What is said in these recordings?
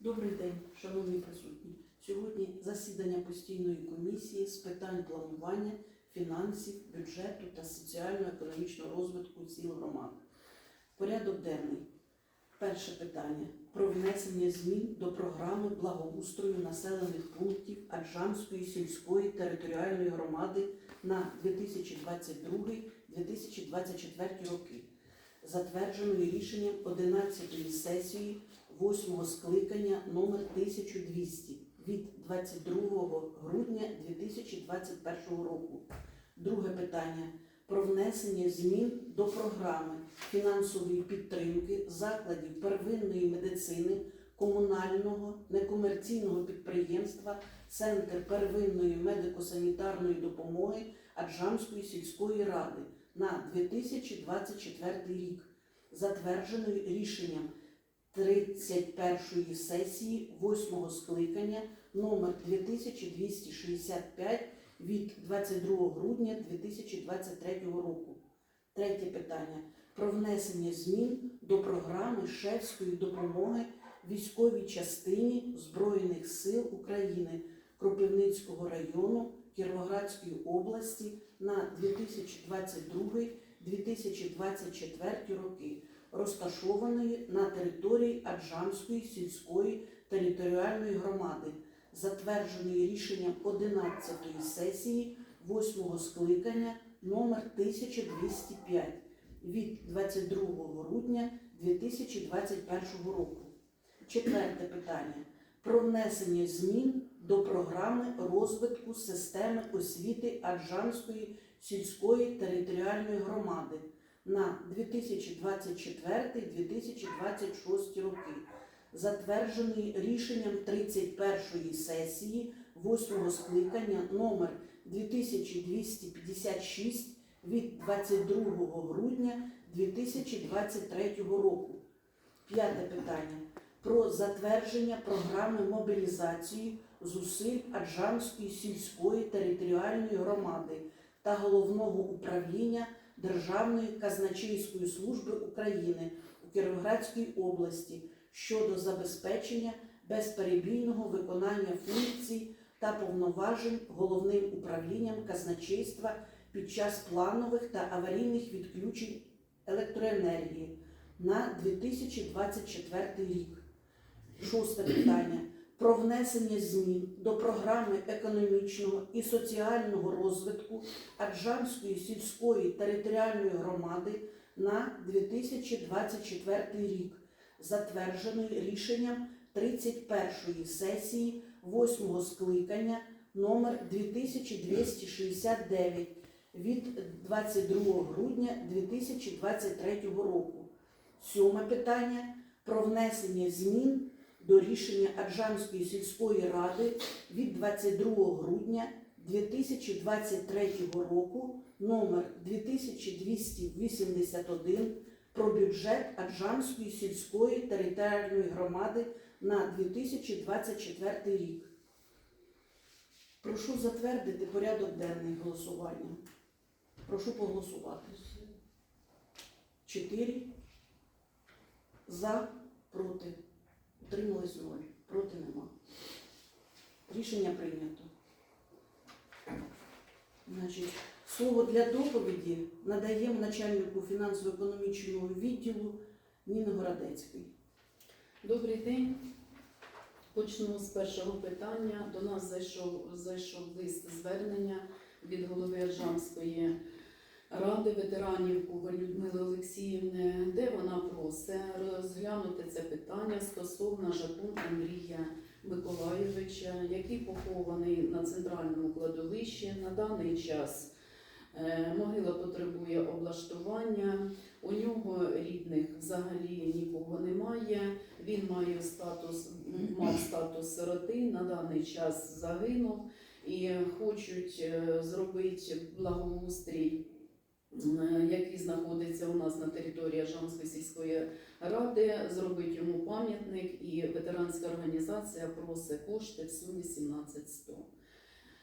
Добрий день, шановні присутні. Сьогодні засідання постійної комісії з питань планування, фінансів, бюджету та соціально-економічного розвитку сіл громад. Порядок денний. Перше питання про внесення змін до програми благоустрою населених пунктів Аджанської сільської територіальної громади на 2022-2024 роки, затвердженої рішенням 11-ї сесії 8 скликання номер 1200 від 22 грудня 2021 року. Друге питання про внесення змін до програми фінансової підтримки закладів первинної медицини комунального некомерційного підприємства Центр первинної медико-санітарної допомоги Аджамської сільської ради на 2024 рік, затвердженої рішенням 31 сесії 8 скликання номер 2265 від 22 грудня 2023 року. Третє питання про внесення змін до програми шефської допомоги військовій частині Збройних сил України Кропивницького району Кіровоградської області на 2022-2024 роки розташованої на території Аджамської сільської територіальної громади, затвердженої рішенням 11-ї сесії 8 скликання номер 1205 від 22 грудня 2021 року. Четверте питання про внесення змін до програми розвитку системи освіти Аджанської сільської територіальної громади на 2024-2026 роки, затверджений рішенням 31-ї сесії 8-го скликання номер 2256 від 22 грудня 2023 року. П'яте питання про затвердження програми мобілізації зусиль Аджамської сільської територіальної громади та головного управління Державної казначейської служби України у Кіровоградській області щодо забезпечення безперебійного виконання функцій та повноважень головним управлінням казначейства під час планових та аварійних відключень електроенергії на 2024 рік. Шосте питання про внесення змін до програми економічного і соціального розвитку Аджамської сільської територіальної громади на 2024 рік, затвердженої рішенням 31 сесії 8 скликання номер 2269 від 22 грудня 2023 року. Сьоме питання про внесення змін до рішення Аджамської сільської ради від 22 грудня 2023 року номер 2281 про бюджет Аджамської сільської територіальної громади на 2024 рік. Прошу затвердити порядок денний голосування. Прошу поголосувати. Чотири за, проти. Утримались ноль. Проти нема. Рішення прийнято. Значить, слово для доповіді надаємо начальнику фінансово-економічного відділу Ніни Городецькій. Добрий день. Почну з першого питання. До нас зайшов, зайшов лист звернення від голови Аджамської ради ветеранів Коваль Людмили Олексіївни, де вона просить розглянути це питання стосовно Жакун Андрія Миколайовича, який похований на центральному кладовищі. На даний час е, могила потребує облаштування. У нього рідних взагалі нікого немає. Він має статус, мав статус сироти, на даний час загинув і хочуть е, зробити благоустрій, який знаходиться у нас на території Жамської сільської ради, зробити йому пам'ятник, і ветеранська організація просить кошти в сумі 17 100.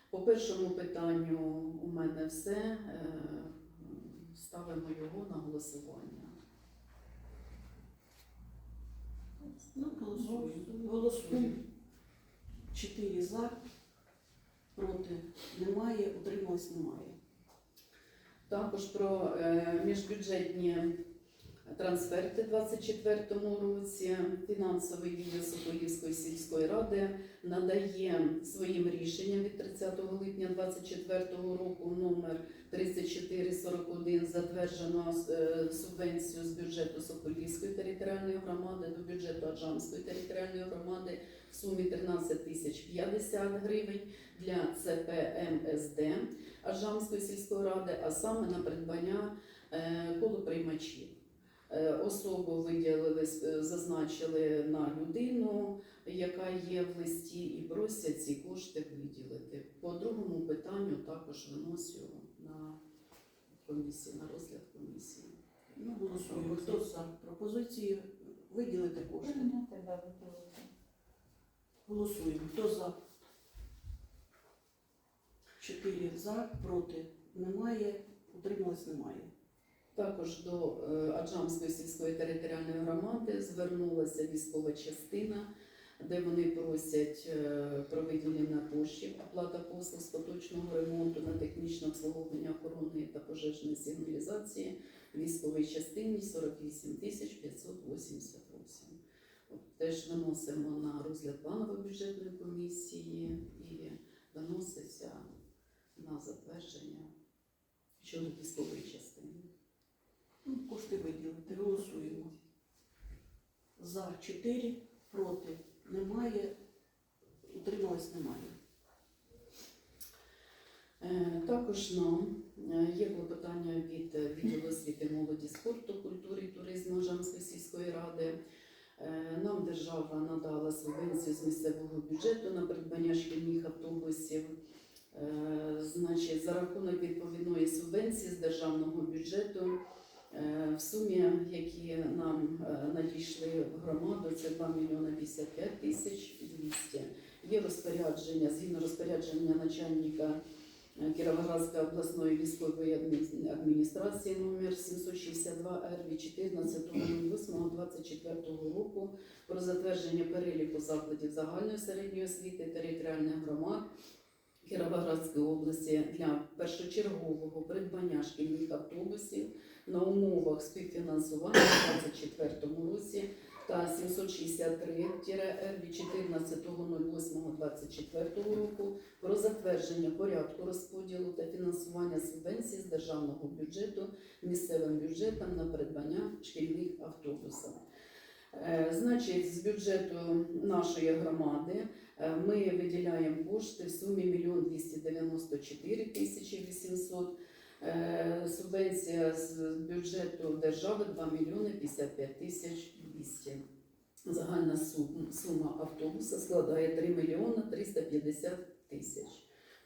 По першому питанню у мене все. Е, Ставимо його на голосування. Ну, голосуємо. Голосуємо. Чотири за, проти немає, утрималось немає. Також про е, міжбюджетні трансферти у 2024 році. Фінансовий відділ Соколівської сільської ради надає своїм рішенням від 30 липня 2024 року номер 3441 затверджено е, субвенцію з бюджету Соколівської територіальної громади до бюджету Аджамської територіальної громади в сумі 13 тисяч 50 гривень для ЦП МСД Аджамської сільської ради, а саме на придбання е, колоприймачів. Е, Особу виділили, е, зазначили на людину, яка є в листі, і просять ці кошти виділити. По другому питанню також виносю на комісію, на розгляд комісії. Ну, голосуємо. Хто за пропозицію виділити кошти? Прийняти, да, виділити. Голосуємо. Хто за? Чотири за, проти немає, утрималось немає. Також до е, Аджамської сільської територіальної громади звернулася військова частина, де вони просять е, про виділення коштів, оплата послуг з поточного ремонту на технічне обслуговування охорони та пожежної сигналізації військової частині 48 588. Теж виносимо на розгляд планової бюджетної комісії і виноситься на затвердження щодо військової частини. Ну, Кошти виділити. Голосуємо. За 4, проти немає, утрималось немає. Е, Також нам е, є клопотання від відділу освіти, молоді, спорту, культури і туризму Жамської сільської ради. Е, Нам держава надала субвенцію з місцевого бюджету на придбання шкільних автобусів. Е, Значить, за рахунок відповідної субвенції з державного бюджету е, в сумі, які нам надійшли в громаду, це 2 мільйони 55 тисяч 200. Є розпорядження, згідно розпорядження начальника Кіровоградської обласної військової адмі- адміністрації номер 762 р від 14.08.24 року про затвердження переліку закладів загальної середньої освіти територіальних громад Кіровоградської області для першочергового придбання шкільних автобусів на умовах співфінансування у 2024 році та 763-Р від 14.08.24 року про затвердження порядку розподілу та фінансування субвенцій з державного бюджету місцевим бюджетам на придбання шкільних автобусів. Е, Значить, з бюджету нашої громади е, ми виділяємо кошти в сумі 1 294 тисячі 800. Е, Субвенція з бюджету держави 2 мільйони 55 тисяч 200. Загальна сума автобуса складає 3 мільйони 350 тисяч.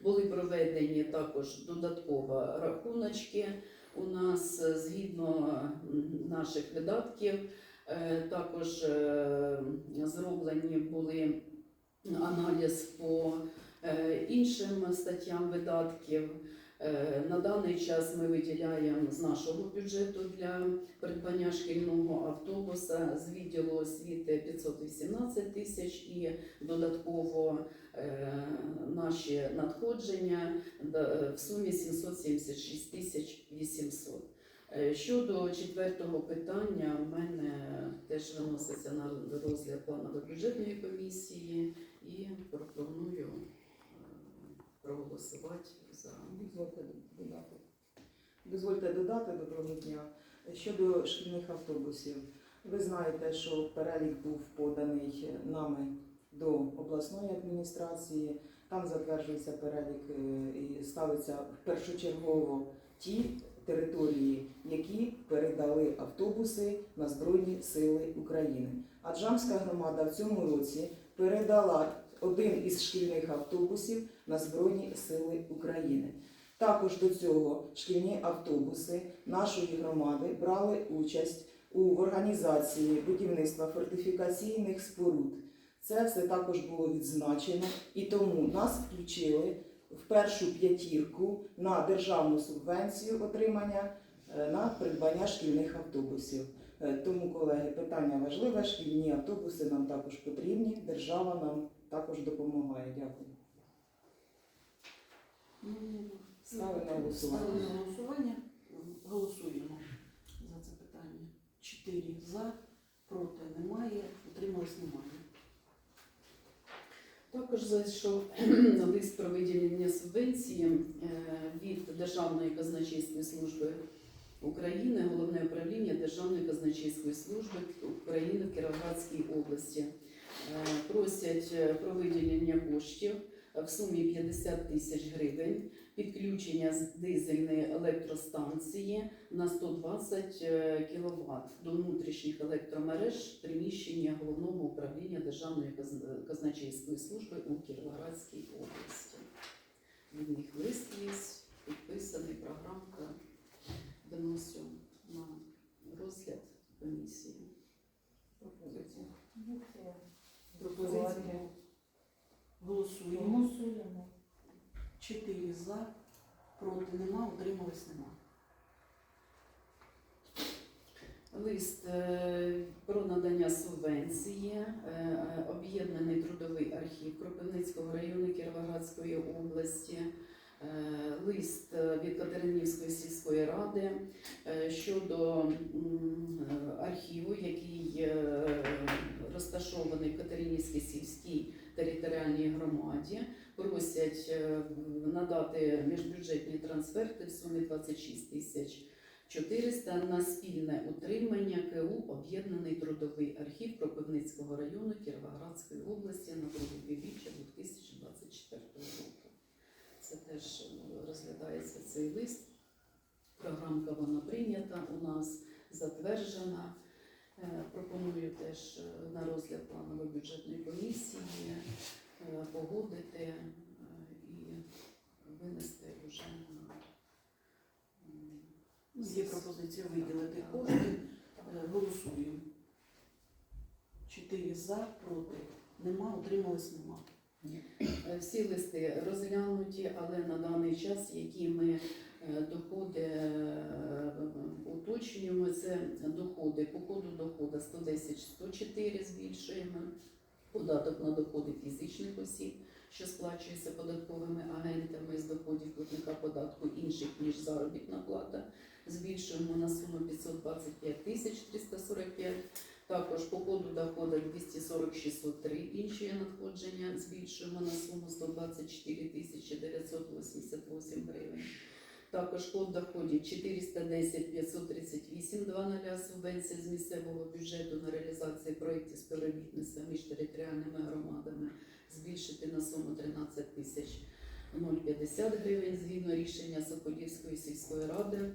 Були проведені також додатково рахуночки у нас згідно наших видатків. Е, Також е, зроблені були аналіз по е, іншим статтям видатків. Е, На даний час ми виділяємо з нашого бюджету для придбання шкільного автобуса з відділу освіти 518 тисяч і додатково е, наші надходження в сумі 776 тисяч 800. Е, Щодо четвертого питання, в мене теж виноситься на розгляд планової бюджетної комісії і пропоную е, проголосувати за. Дозвольте додати. Дозвольте додати доброго дня. Щодо шкільних автобусів, ви знаєте, що перелік був поданий нами до обласної адміністрації. Там затверджується перелік е, і ставиться першочергово ті території, які передали автобуси на Збройні Сили України. Аджамська громада в цьому році передала один із шкільних автобусів на Збройні Сили України. Також до цього шкільні автобуси нашої громади брали участь у організації будівництва фортифікаційних споруд. Це все також було відзначено, і тому нас включили в першу п'ятірку на державну субвенцію отримання е, на придбання шкільних автобусів. Е, Тому, колеги, питання важливе. Шкільні автобуси нам також потрібні. Держава нам також допомагає. Дякую. Ставлю на голосування. Ставлю на голосування. Голосуємо за це питання. Чотири за, проти немає, утрималось немає. Також зайшов лист про виділення субвенції е, від Державної казначейської служби України, головне управління Державної казначейської служби України в Кіровоградській області. Е, Просять е, про виділення коштів в сумі 50 тисяч гривень, підключення з дизельної електростанції на 120 кВт до внутрішніх електромереж приміщення головного управління Державної казначейської служби у Кіровоградській області. Від них лист є, підписаний програмка. Виносю на розгляд комісії. Пропозиція. Пропозиція. Голосуємо. Голосуємо. Чотири за, проти нема, утримались нема. Лист е, про надання субвенції, е, е, об'єднаний трудовий архів Кропивницького району Кіровоградської області, лист е, від Катеринівської сільської ради е, щодо е, архіву, який е, розташований в Катеринівській сільській територіальній громаді. Просять е, надати міжбюджетні трансферти в сумі 26 тисяч 400 на спільне утримання КУ Об'єднаний трудовий архів Кропивницького району Кіровоградської області на друге півріччя 2024 року. Теж розглядається цей лист. Програмка вона прийнята у нас, затверджена. Е, Пропоную теж е, на розгляд планової бюджетної комісії е, погодити і винести вже Є пропозиція виділити кошти. Голосуємо. Чотири за, проти нема, утрималось нема. Е, Всі листи розглянуті, але на даний час, які ми е, доходи е, уточнюємо, це доходи. По коду доходу 110 104 збільшуємо, податок на доходи фізичних осіб, що сплачується податковими агентами з доходів платника податку інших ніж заробітна плата, збільшуємо на суму 525 тисяч 345 також по коду доходу 240 603 інші надходження збільшуємо на суму 124 тисячі 988 гривень. Також код доходів 410 538 00 субвенція з місцевого бюджету на реалізацію проєктів співробітництва між територіальними громадами збільшити на суму 13 тисяч 050 гривень згідно рішення Соколівської сільської ради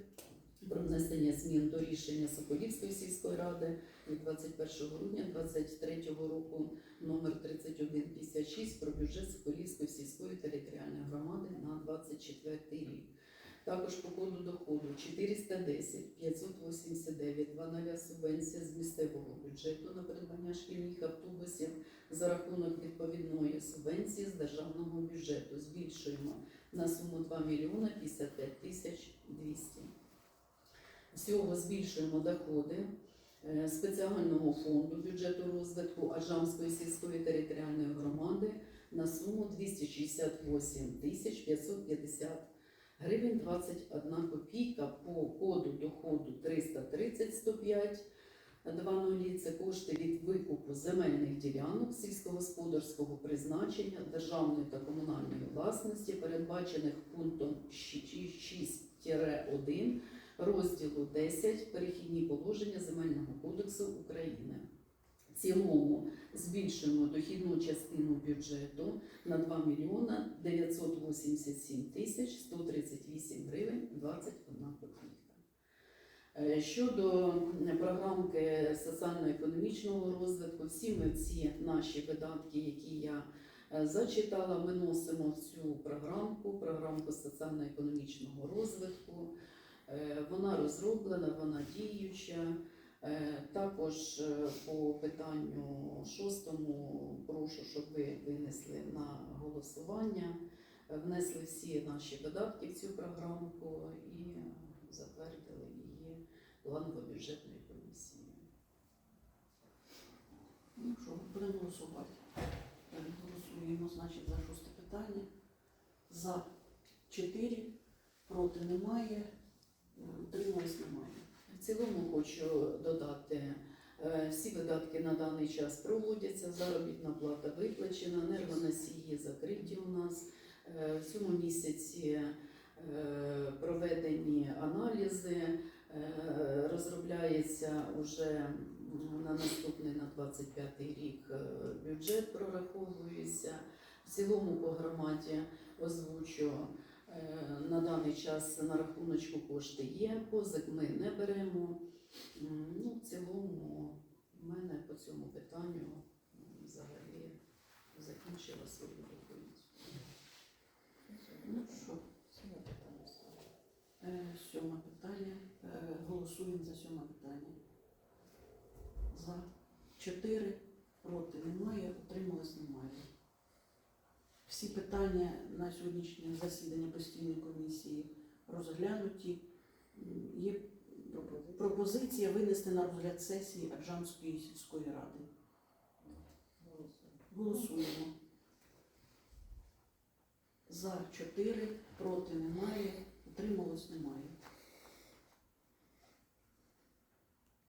про внесення змін до рішення Соколівської сільської ради від 21 грудня 2023 року номер 3156 про бюджет Соколівської сільської територіальної громади на 24 рік. Також по коду доходу 410 589 00 субвенція з місцевого бюджету на придбання шкільних автобусів за рахунок відповідної субвенції з державного бюджету. Збільшуємо на суму 2 мільйони 55 тисяч 200. Всього збільшуємо доходи е, спеціального фонду бюджету розвитку Аджамської сільської територіальної громади на суму 268 тисяч 550 гривень 21 копійка. По коду доходу 330 105 2.0 – це кошти від викупу земельних ділянок сільськогосподарського призначення державної та комунальної власності, передбачених пунктом 6-1 розділу 10 перехідні положення Земельного кодексу України. В цілому збільшуємо дохідну частину бюджету на 2 мільйона 987 тисяч 138 гривень 21 копійка. Е, Щодо програмки соціально-економічного розвитку, всі ми ці наші видатки, які я е, зачитала, ми носимо цю програмку, програмку соціально-економічного розвитку. Е, Вона розроблена, вона діюча. Е, Також е, по питанню шостому прошу, щоб ви винесли на голосування, внесли всі наші видатки в цю програмку і затвердили її планово-бюджетною комісією. Ну що, будемо голосувати. Голосуємо, значить, за шосте питання. За 4, проти немає, утримались немає. В цілому хочу додати, е, всі видатки на даний час проводяться, заробітна плата виплачена, енергоносії закриті у нас. Е, В цьому місяці е, проведені аналізи, розробляється уже на наступний на 25 рік бюджет прораховується. В цілому по громаді озвучу На даний час на рахуночку кошти є, позик ми не беремо. Ну, в цілому, в мене по цьому питанню взагалі закінчила свою доповідь. Ну що, Сьоме питання е, сьоме питання. Е, Голосуємо за сьоме питання. За 4, проти немає, утримались немає. Всі питання на сьогоднішнє засідання постійної комісії розглянуті. Є Пропозиція. винести на розгляд сесії Аджанської сільської ради. Голосуємо. За 4, проти немає, утрималось немає.